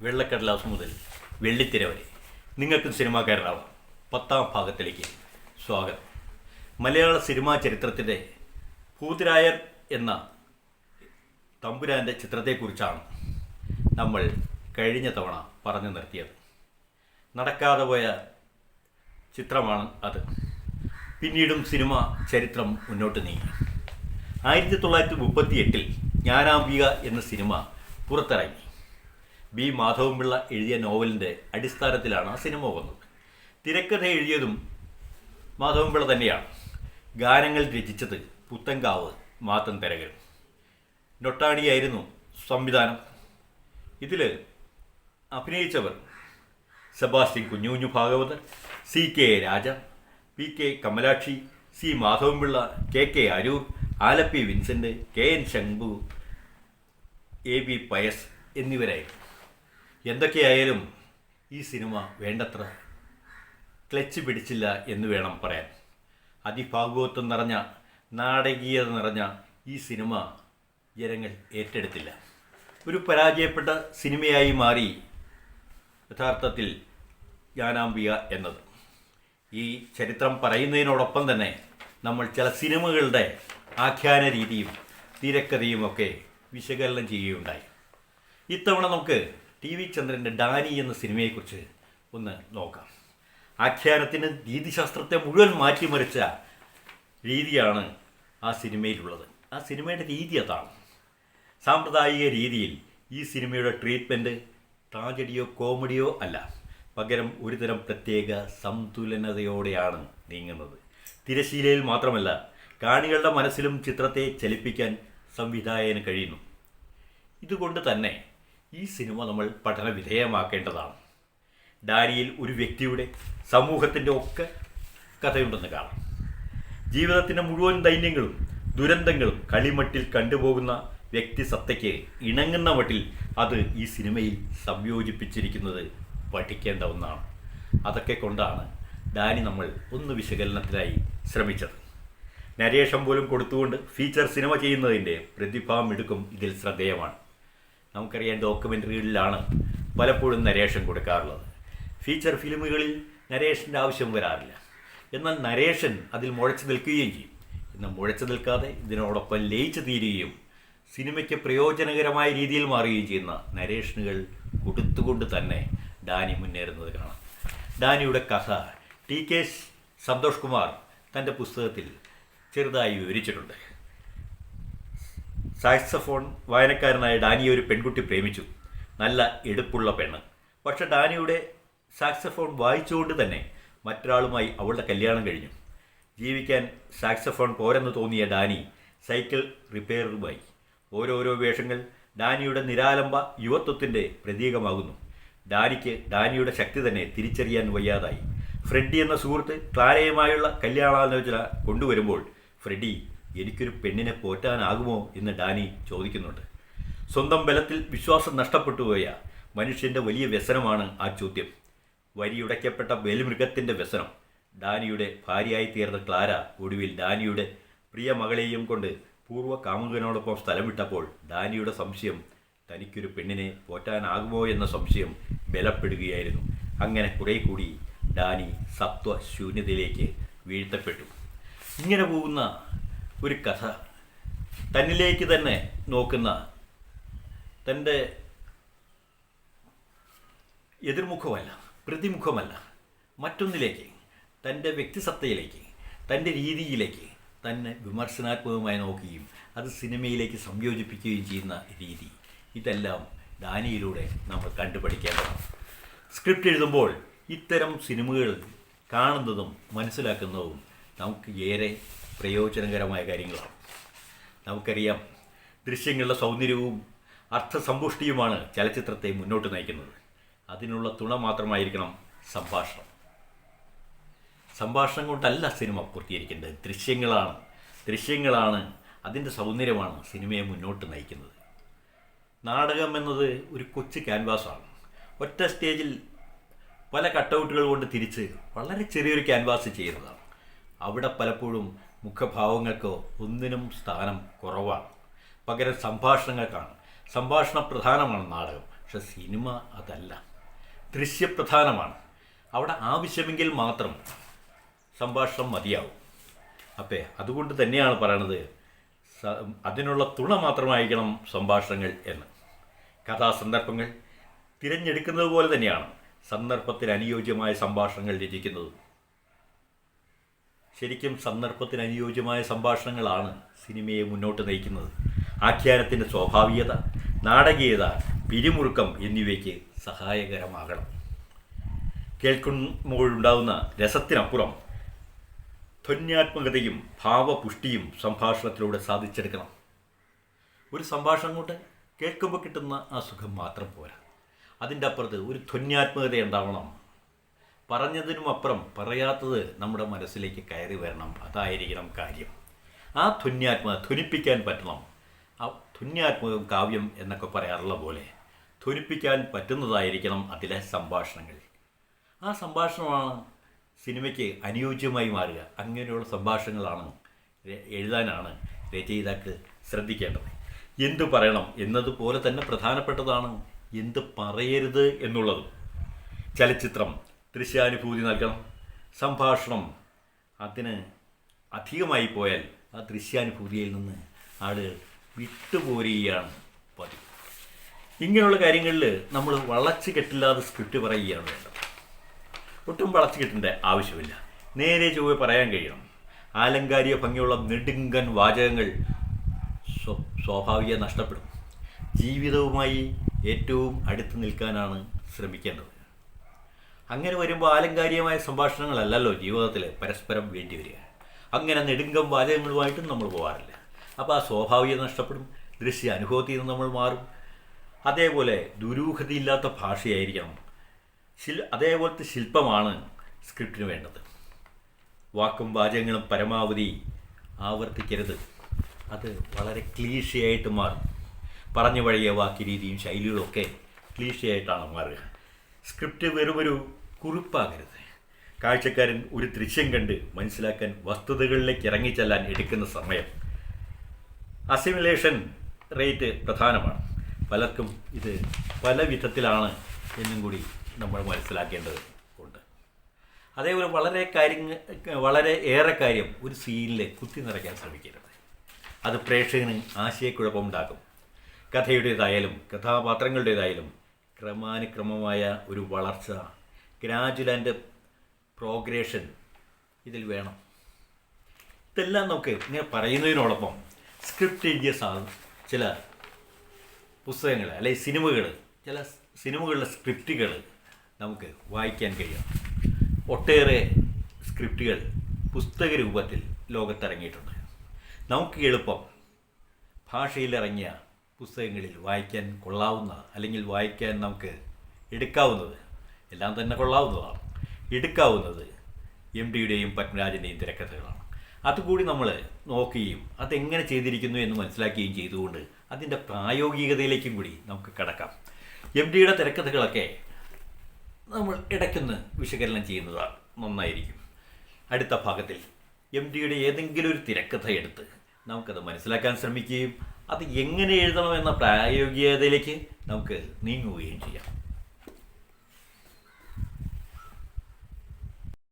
വെള്ളക്കടലാസ് മുതൽ വെള്ളിത്തിര വരെ. നിങ്ങൾക്കും സിനിമാക്കാരനാവാം. പത്താം ഭാഗത്തിലേക്ക് സ്വാഗതം. മലയാള സിനിമാ ചരിത്രത്തിന്റെ ഭൂതിരായർ എന്ന തമ്പുരാന്റെ ചിത്രത്തെക്കുറിച്ചാണ് നമ്മൾ കഴിഞ്ഞ തവണ പറഞ്ഞു നിർത്തിയത്. നടക്കാതെ പോയ ചിത്രമാണ് അത്. പിന്നീടും സിനിമ ചരിത്രം മുന്നോട്ട് നീങ്ങി. ആയിരത്തി തൊള്ളായിരത്തി മുപ്പത്തി എട്ടിൽ ജ്ഞാനാംബിക എന്ന സിനിമ പുറത്തിറങ്ങി. ബി മാധവൻപിള്ള എഴുതിയ നോവലിന്റെ അടിസ്ഥാനത്തിലാണ് സിനിമ വന്നത് തിരക്കഥ എഴുതിയതും മാധവൻപിള്ള തന്നെയാണ്. ഗാനങ്ങൾ രചിച്ചത് പുത്തങ്കാവ് മാത്തൻ തരകൻ. നൊട്ടാണിയായിരുന്നു സംവിധാനം. ഇതിൽ അഭിനയിച്ചവർ Sebastian Kunjukunju Bhagavathar C K Raja P K Kamalakshi C Madhavanpillai K K Aroor Alleppey Vincent K N Shambhu A B Pious എന്നിവരായിരുന്നു. എന്തൊക്കെയായാലും ഈ സിനിമ വേണ്ടത്ര ക്ലച്ച് പിടിച്ചില്ല എന്ന് വേണം പറയാൻ. അതിഭാഗവത്വം നിറഞ്ഞ നാടകീയത നിറഞ്ഞ ഈ സിനിമ ജനങ്ങൾ ഏറ്റെടുത്തില്ല. ഒരു പരാജയപ്പെട്ട സിനിമയായി മാറി യഥാർത്ഥത്തിൽ ജ്ഞാനാംബിക എന്നത്. ഈ ചരിത്രം പറയുന്നതിനോടൊപ്പം തന്നെ നമ്മൾ ചില സിനിമകളുടെ ആഖ്യാന രീതിയും തിരക്കഥയും ഒക്കെ വിശകലനം ചെയ്യുകയുണ്ടായി. ഇത്തവണ നമുക്ക് ടി വി ചന്ദ്രന്റെ ഡാനി എന്ന സിനിമയെക്കുറിച്ച് ഒന്ന് നോക്കാം. ആഖ്യാനത്തിന് രീതിശാസ്ത്രത്തെ മുഴുവൻ മാറ്റിമറിച്ച രീതിയാണ് ആ സിനിമയിലുള്ളത്. ആ സിനിമയുടെ രീതി അതാണ്. സാമ്പ്രദായിക രീതിയിൽ ഈ സിനിമയുടെ ട്രീറ്റ്മെന്റ് ട്രാജഡിയോ കോമഡിയോ അല്ല. പകരം ഒരുതരം പ്രത്യേക സന്തുലനതയോടെയാണ് നീങ്ങുന്നത്. തിരശീലയിൽ മാത്രമല്ല കാണികളുടെ മനസ്സിലും ചിത്രത്തെ ചലിപ്പിക്കാൻ സംവിധായകന് കഴിയുന്നു. ഇതുകൊണ്ട് തന്നെ ഈ സിനിമ നമ്മൾ പഠന വിധേയമാക്കേണ്ടതാണ്. ഡാനിയിൽ ഒരു വ്യക്തിയുടെ സമൂഹത്തിന്റെ ഒക്കെ കഥയുണ്ടെന്ന് കാണാം. ജീവിതത്തിന്റെ മുഴുവൻ ദൈന്യങ്ങളും ദുരന്തങ്ങളും കളിമട്ടിൽ കണ്ടുപോകുന്ന വ്യക്തി സത്തയ്ക്ക് ഇണങ്ങുന്ന മട്ടിൽ അത് ഈ സിനിമയിൽ സംയോജിപ്പിച്ചിരിക്കുന്നത് പഠിക്കേണ്ട ഒന്നാണ്. അതൊക്കെ കൊണ്ടാണ് ഡാനി നമ്മൾ ഒന്ന് വിശകലനത്തിനായി ശ്രമിച്ചത്. നരേഷം പോലും കൊടുത്തുകൊണ്ട് ഫീച്ചർ സിനിമ ചെയ്യുന്നതിന്റെ പ്രതിഭാമിടുക്കും ഇതിൽ ശ്രദ്ധേയമാണ്. നമുക്കറിയാം ഡോക്യുമെന്ററികളിലാണ് പലപ്പോഴും നരേഷൻ കൊടുക്കാറുള്ളത്. ഫീച്ചർ ഫിലിമുകളിൽ നരേഷന്റെ ആവശ്യം വരാറില്ല. എന്നാൽ നരേഷൻ അതിൽ മുഴച്ചു നിൽക്കുകയും ചെയ്യും. എന്നാൽ മുഴച്ചു നിൽക്കാതെ ഇതിനോടൊപ്പം ലയിച്ചു തീരുകയും സിനിമയ്ക്ക് പ്രയോജനകരമായ രീതിയിൽ മാറുകയും ചെയ്യുന്ന നരേഷനുകൾ കൊടുത്തുകൊണ്ട് തന്നെ ഡാനി മുന്നേറുന്നത് കാണാം. ഡാനിയുടെ കഥ ടി കെ സന്തോഷ് കുമാർ തന്റെ പുസ്തകത്തിൽ ചെറുതായി വിവരിച്ചിട്ടുണ്ട്. സാക്സഫോൺ വായനക്കാരനായ ഡാനിയെ ഒരു പെൺകുട്ടി പ്രേമിച്ചു. നല്ല എടുപ്പുള്ള പെണ്ണ്. പക്ഷെ ഡാനിയുടെ സാക്സഫോൺ വായിച്ചുകൊണ്ട് തന്നെ മറ്റൊരാളുമായി അവളുടെ കല്യാണം കഴിഞ്ഞു. ജീവിക്കാൻ സാക്സഫോൺ പോരെന്ന് തോന്നിയ ഡാനി സൈക്കിൾ റിപ്പയറുമായി. ഓരോരോ വേഷങ്ങൾ ഡാനിയുടെ നിരാലംബ യുവത്വത്തിന്റെ പ്രതീകമാകുന്നു. ഡാനിക്ക് ഡാനിയുടെ ശക്തി തന്നെ തിരിച്ചറിയാൻ വയ്യാതായി. ഫ്രെഡി എന്ന സുഹൃത്ത് ക്ലാരയുമായുള്ള കല്യാണാലോചന കൊണ്ടുവരുമ്പോൾ ഫ്രെഡി എനിക്കൊരു പെണ്ണിനെ പോറ്റാനാകുമോ എന്ന് ഡാനി ചോദിക്കുന്നുണ്ട്. സ്വന്തം ബലത്തിൽ വിശ്വാസം നഷ്ടപ്പെട്ടുപോയ മനുഷ്യന്റെ വലിയ വ്യസനമാണ് ആ ചോദ്യം. വരിയുടയ്ക്കപ്പെട്ട ബലിമൃഗത്തിന്റെ വ്യസനം. ഡാനിയുടെ ഭാര്യയായി തീർന്ന ക്ലാര ഒടുവിൽ ഡാനിയുടെ പ്രിയ മകളെയും കൊണ്ട് പൂർവ കാമുകനോടൊപ്പം സ്ഥലം വിട്ടപ്പോൾ ഡാനിയുടെ സംശയം തനിക്കൊരു പെണ്ണിനെ പോറ്റാനാകുമോ എന്ന സംശയം ബലപ്പെടുകയായിരുന്നു. അങ്ങനെ കുറെ കൂടി ഡാനി സത്വശൂന്യതയിലേക്ക് വീഴ്ത്തപ്പെട്ടു. ഇങ്ങനെ പോകുന്ന ഒരു കഥ തന്നിലേക്ക് തന്നെ നോക്കുന്ന തന്റെ എതിർമുഖമല്ല പ്രതിമുഖമല്ല മറ്റൊന്നിലേക്ക് തന്റെ വ്യക്തിസത്തയിലേക്ക് തന്റെ രീതിയിലേക്ക് തന്നെ വിമർശനാത്മകമായി നോക്കുകയും അത് സിനിമയിലേക്ക് സംയോജിപ്പിക്കുകയും ചെയ്യുന്ന രീതി. ഇതെല്ലാം ഡാനിയിലൂടെ നമ്മൾ കണ്ടുപഠിക്കേണ്ടതാണ്. സ്ക്രിപ്റ്റ് എഴുതുമ്പോൾ ഇത്തരം സിനിമകൾ കാണുന്നതും മനസ്സിലാക്കുന്നതും നമുക്ക് ഏറെ പ്രയോജനകരമായ കാര്യങ്ങളാണ്. നമുക്കറിയാം ദൃശ്യങ്ങളുടെ സൗന്ദര്യവും അർത്ഥസമ്പുഷ്ടിയുമാണ് ചലച്ചിത്രത്തെ മുന്നോട്ട് നയിക്കുന്നത്. അതിനുള്ള തുണ മാത്രമായിരിക്കണം സംഭാഷണം. സംഭാഷണം കൊണ്ടല്ല സിനിമ പൂർത്തീകരിക്കേണ്ടത്. ദൃശ്യങ്ങളാണ്. ദൃശ്യങ്ങളാണ് അതിന്റെ സൗന്ദര്യമാണ് സിനിമയെ മുന്നോട്ട് നയിക്കുന്നത്. നാടകം എന്നത് ഒരു കൊച്ചു ക്യാൻവാസാണ്. ഒറ്റ സ്റ്റേജിൽ പല കട്ടൗട്ടുകൾ കൊണ്ട് തിരിച്ച് വളരെ ചെറിയൊരു ക്യാൻവാസ് ചെയ്യുന്നതാണ്. അവിടെ പലപ്പോഴും മുഖഭാവങ്ങൾക്കോ ഒന്നിനും സ്ഥാനം കുറവാണ്. പകരം സംഭാഷണങ്ങൾക്കാണ് സംഭാഷണ പ്രധാനമാണ് നാടകം പക്ഷെ സിനിമ അതല്ല. ദൃശ്യപ്രധാനമാണ്. അവിടെ ആവശ്യമെങ്കിൽ മാത്രം സംഭാഷണം മതിയാവും. അപ്പേ അതുകൊണ്ട് തന്നെയാണ് പറയണത് അതിനുള്ള തുണ മാത്രമായിരിക്കണം സംഭാഷണങ്ങൾ എന്ന്. കഥാസന്ദർഭങ്ങൾ തിരഞ്ഞെടുക്കുന്നത് പോലെ തന്നെയാണ് സന്ദർഭത്തിന് അനുയോജ്യമായ സംഭാഷണങ്ങൾ രചിക്കുന്നത്. ശരിക്കും സന്ദർഭത്തിന് അനുയോജ്യമായ സംഭാഷണങ്ങളാണ് സിനിമയെ മുന്നോട്ട് നയിക്കുന്നത്. ആഖ്യാനത്തിന്റെ സ്വാഭാവികത നാടകീയത പിരിമുറുക്കം എന്നിവയ്ക്ക് സഹായകരമാകണം. കേൾക്കുമ്പോഴുണ്ടാകുന്ന രസത്തിനപ്പുറം ധന്യാത്മകതയും ഭാവപുഷ്ടിയും സംഭാഷണത്തിലൂടെ സാധിച്ചെടുക്കണം. ഒരു സംഭാഷണം കൊണ്ട് കേൾക്കുമ്പോൾ കിട്ടുന്ന ആ സുഖം മാത്രം പോരാ. അതിന്റെ അപ്പുറത്ത് ഒരു ധന്യാത്മകത ഉണ്ടാവണം. പറഞ്ഞതിനും അപ്പുറം പറയാത്തത് നമ്മുടെ മനസ്സിലേക്ക് കയറി വരണം. അതായിരിക്കണം കാര്യം. ആ ധുന്യാത്മ ധ്വനിപ്പിക്കാൻ പറ്റണം. ആ ധുന്യാത്മകം കാവ്യം എന്നൊക്കെ പറയാറുള്ള പോലെ ധ്വനിപ്പിക്കാൻ പറ്റുന്നതായിരിക്കണം അതിലെ സംഭാഷണങ്ങൾ. ആ സംഭാഷണമാണ് സിനിമയ്ക്ക് അനുയോജ്യമായി മാറുക. അങ്ങനെയുള്ള സംഭാഷണങ്ങളാണ് എഴുതാനാണ് രചയിതാക്കൾ ശ്രദ്ധിക്കേണ്ടത്. എന്ത് പറയണം എന്നതുപോലെ തന്നെ പ്രധാനപ്പെട്ടതാണ് എന്ത് പറയരുത് എന്നുള്ളതും. ചലച്ചിത്രം ദൃശ്യാനുഭൂതി നൽകണം. സംഭാഷണം അതിന് അധികമായി പോയാൽ ആ ദൃശ്യാനുഭൂതിയിൽ നിന്ന് ആളുകൾ വിട്ടുപോരുകയാണ് പതിവ്. ഇങ്ങനെയുള്ള കാര്യങ്ങളിൽ നമ്മൾ വളച്ചു കെട്ടില്ലാതെ സ്ക്രിപ്റ്റ് പറയുകയാണ് വേണ്ടത്. ഒട്ടും വളച്ചു കെട്ടേണ്ട ആവശ്യമില്ല. നേരെ ചൊവ്വ പറയാൻ കഴിയണം. ആലങ്കാരിക ഭംഗിയുള്ള നെടുങ്കൻ വാചകങ്ങൾ സ്വ- സ്വാഭാവിക നഷ്ടപ്പെടും. ജീവിതവുമായി ഏറ്റവും അടുത്ത് നിൽക്കാനാണ് ശ്രമിക്കേണ്ടത്. അങ്ങനെ വരുമ്പോൾ ആലങ്കാരികമായ സംഭാഷണങ്ങളല്ലല്ലോ ജീവിതത്തിൽ പരസ്പരം വേണ്ടി വരിക അങ്ങനെ നെടുങ്കം വാചകങ്ങളുമായിട്ടും നമ്മൾ പോകാറില്ല അപ്പോൾ ആ സ്വാഭാവികത നഷ്ടപ്പെടും ദൃശ്യ അനുഭവത്തിൽ നിന്ന് നമ്മൾ മാറും. അതേപോലെ ദുരൂഹതയില്ലാത്ത ഭാഷയായിരിക്കണം ശിൽ അതേപോലത്തെ ശില്പമാണ് സ്ക്രിപ്റ്റിന് വേണ്ടത്. വാക്കും വാചകങ്ങളും പരമാവധി ആവർത്തിക്കരുത്. അത് വളരെ ക്ലീഷയായിട്ട് മാറും. പറഞ്ഞു വഴിയ വാക്ക് രീതിയും ശൈലികളൊക്കെ ക്ലീഷയായിട്ടാണ് മാറുക. സ്ക്രിപ്റ്റ് വെറുമൊരു കുറിപ്പാകരുത്. കാഴ്ചക്കാരൻ ഒരു ദൃശ്യം കണ്ട് മനസ്സിലാക്കാൻ വസ്തുതകളിലേക്ക് ഇറങ്ങിച്ചെല്ലാൻ എടുക്കുന്ന സമയം. അസിമുലേഷൻ റേറ്റ് പ്രധാനമാണ്. പലർക്കും ഇത് പല വിധത്തിലാണ് എന്നും കൂടി നമ്മൾ മനസ്സിലാക്കേണ്ടത് ഉണ്ട്. അതേപോലെ വളരെ കാര്യങ്ങൾ വളരെ ഏറെ കാര്യം ഒരു സീനിൽ കുത്തി നിറയ്ക്കാൻ ശ്രമിക്കരുത്. അത് പ്രേക്ഷകന് ആശയക്കുഴപ്പമുണ്ടാക്കും. കഥയുടേതായാലും കഥാപാത്രങ്ങളുടേതായാലും ക്രമാനുക്രമമായ ഒരു വളർച്ച ഗ്രാജുവൽ ആൻഡ് പ്രോഗ്രേഷൻ ഇതിൽ വേണം. ഇതെല്ലാം നമുക്ക് ഇങ്ങനെ പറയുന്നതിനോടൊപ്പം സ്ക്രിപ്റ്റ് എഴുതിയ സാധനം ചില പുസ്തകങ്ങൾ അല്ലെങ്കിൽ സിനിമകൾ ചില സിനിമകളുടെ സ്ക്രിപ്റ്റുകൾ നമുക്ക് വായിക്കാൻ കഴിയും. ഒട്ടേറെ സ്ക്രിപ്റ്റുകൾ പുസ്തക രൂപത്തിൽ ലോകത്തിറങ്ങിയിട്ടുണ്ട്. നമുക്ക് എളുപ്പം ഭാഷയിലിറങ്ങിയ പുസ്തകങ്ങളിൽ വായിക്കാൻ കൊള്ളാവുന്ന അല്ലെങ്കിൽ വായിക്കാൻ നമുക്ക് എടുക്കാവുന്നത്. എല്ലാം തന്നെ കൊള്ളാവുന്നതാണ്. എടുക്കാവുന്നത് എം ഡിയുടെയും പത്മരാജന്റെയും തിരക്കഥകളാണ്. അതുകൂടി നമ്മൾ നോക്കുകയും അതെങ്ങനെ ചെയ്തിരിക്കുന്നു എന്ന് മനസ്സിലാക്കുകയും ചെയ്തുകൊണ്ട് അതിന്റെ പ്രായോഗികതയിലേക്കും കൂടി നമുക്ക് കടക്കാം. എം ഡിയുടെ തിരക്കഥകളൊക്കെ നമ്മൾ ഇടയ്ക്കൊന്ന് വിശകലനം ചെയ്യുന്നത് നന്നായിരിക്കും. അടുത്ത ഭാഗത്തിൽ എം ഡിയുടെ ഏതെങ്കിലും ഒരു തിരക്കഥ എടുത്ത് നമുക്കത് മനസ്സിലാക്കാൻ ശ്രമിക്കുകയും അത് എങ്ങനെ എഴുതണമെന്ന പ്രായോഗികതയിലേക്ക് നമുക്ക് നീങ്ങുകയും ചെയ്യാം.